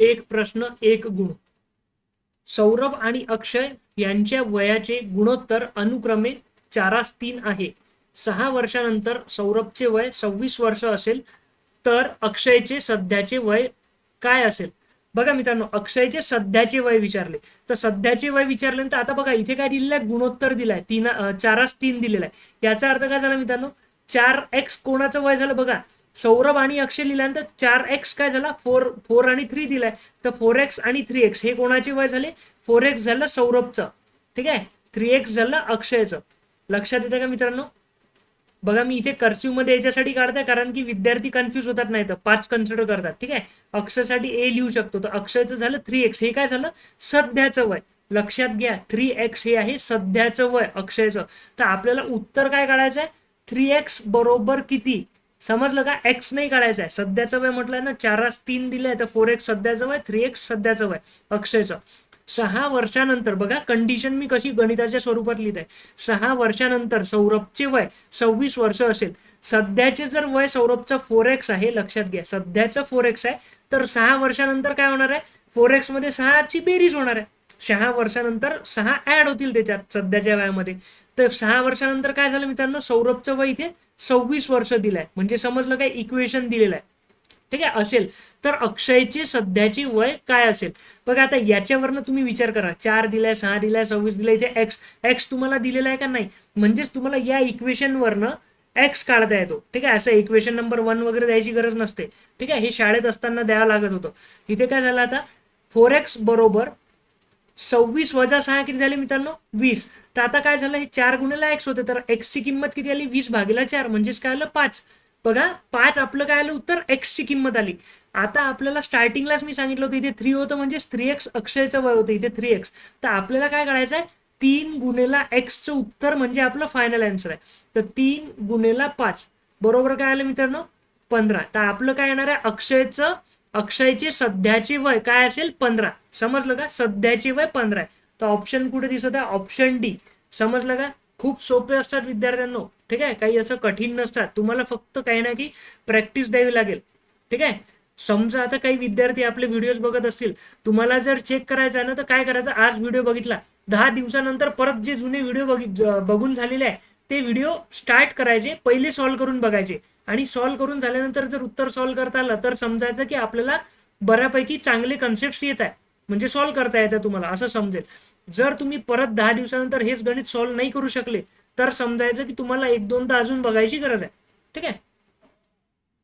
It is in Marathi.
एक प्रश्न एक गुण. सौरभ आणि अक्षय यांच्या वयाचे गुणोत्तर अनुक्रमे चारास तीन आहे. सहा वर्षानंतर सौरभचे वय सव्वीस वर्ष असेल तर अक्षयचे सध्याचे वय काय असेल? बघा मित्रांनो अक्षयचे सध्याचे वय विचारले. तर सध्याचे वय विचारले तर आता बघा इथे काय दिलेलं आहे गुणोत्तर दिलाय. तीन चारास तीन दिलेला आहे याचा अर्थ काय झाला मित्रांनो? चार एक्स कोणाचं वय झालं बघा? सौरभ आणि अक्षय लिहिल्यानंतर चार एक्स काय झाला? फोर फोर आणि थ्री दिलाय. तर फोर एक्स आणि थ्री एक्स हे कोणाचे वय झाले? फोर एक्स झालं सौरभचं. ठीक आहे? थ्री एक्स झालं अक्षयचं. लक्षात येतं का मित्रांनो? बघा मी इथे कर्सिव्हमध्ये याच्यासाठी काढताय कारण की विद्यार्थी कन्फ्युज होतात नाही तर पाच कन्सिडर करतात. ठीक आहे? अक्षयसाठी ए लिहू शकतो. तर अक्षयचं झालं थ्री एक्स हे काय झालं? सध्याचं वय. लक्षात घ्या थ्री एक्स हे आहे सध्याचं वय अक्षयचं. तर आपल्याला उत्तर काय काढायचं आहे थ्री एक्स बरोबर किती? समजलं का? एक्स नाही काढायचं आहे. सध्याचं वय म्हटलं ना चारास तीन दिलंय तर फोर एक्स सध्याचं वय थ्री एक्स सध्याचं वय अक्षयचं. सहा वर्षानंतर बघा कंडिशन मी कशी गणिताच्या स्वरूपात लिहित आहे सहा वर्षानंतर सौरभचे वय सव्वीस वर्ष असेल. सध्याचे जर वय सौरभचं फोर एक्स आहे लक्षात घ्या. सध्याचं फोर एक्स आहे तर सहा वर्षानंतर काय होणार आहे? फोर एक्समध्ये सहाची बेरीज होणार आहे. सहा वर्षानंतर सहा ऍड होतील त्याच्यात सध्याच्या वयामध्ये. तर सहा वर्षानंतर काय झालं मित्रांनो? सौरभचं वय इथे सव्वीस वर्ष दिलंय. म्हणजे समजलं काय? इक्वेशन दिलेलं आहे. ठीक आहे? असेल. तर अक्षयचे सध्याची वय काय असेल? बघा आता याच्यावरनं तुम्ही विचार करा. चार दिलाय सहा दिलाय सव्वीस दिलाय इथे एक्स एक्स तुम्हाला दिलेला आहे का नाही? म्हणजेच तुम्हाला या इक्वेशनवरनं एक्स काढता येतो. ठीक आहे? असं इक्वेशन नंबर वन वगैरे द्यायची गरज नसते. ठीक आहे? हे शाळेत असताना द्यावं लागत होतं. इथे काय झालं आता? फोर एक्स बरोबर सव्वीस वजा सहा किती झाले मित्रांनो? वीस. तर आता काय झालं? हे चार गुणेला एक्स होते. तर एक्सची किंमत किती आली? वीस भागीला चार. म्हणजेच काय आलं? पाच. बघा पाच आपलं काय आलं? उत्तर एक्सची किंमत आली. आता आपल्याला स्टार्टिंगलाच मी सांगितलं होतं. इथे थ्री होतं म्हणजे थ्री एक्स अक्षयचं वय होतं. इथे थ्री एक्स तर आपल्याला काय करायचं आहे? तीन गुणेला एक्सचं उत्तर म्हणजे आपलं फायनल आन्सर आहे. तर तीन गुणेला पाच. बरोबर काय आलं मित्रांनो? पंधरा. तर आपलं काय येणार आहे? अक्षयचं अक्षयचे सध्याचे वय काय असेल? पंधरा. समजलं का? सध्याचे वय पंधरा आहे. तर ऑप्शन कुठे दिसत आहे? ऑप्शन डी समजलं का? खूप सोपे असतात विद्यार्थ्यांनो. ठीक आहे? काही असं कठीण नसतात. तुम्हाला फक्त काही ना काही प्रॅक्टिस द्यावी लागेल. ठीक आहे? समजा आता काही विद्यार्थी आपले व्हिडिओज बघत असतील. तुम्हाला जर चेक करायचं आहे ना तर काय करायचं? आज व्हिडिओ बघितला. दहा दिवसानंतर परत जे जुने व्हिडिओ बघित बघून झालेले आहे ते व्हिडिओ स्टार्ट करायचे पहिले सॉल्व्ह करून बघायचे. आणि सॉल्व्ह करून झाल्यानंतर जर उत्तर सॉल्व्ह करता आलं तर समजायचं की आपल्याला बऱ्यापैकी चांगले कन्सेप्ट येत आहे म्हणजे सॉल्व्ह करता येतं तुम्हाला असं समजेल. जर तुम्ही परत दहा दिवसानंतर हेच गणित सॉल्व्ह नाही करू शकले तर समजायचं की तुम्हाला एक दोनदा अजून बघायची गरज आहे. ठीक आहे?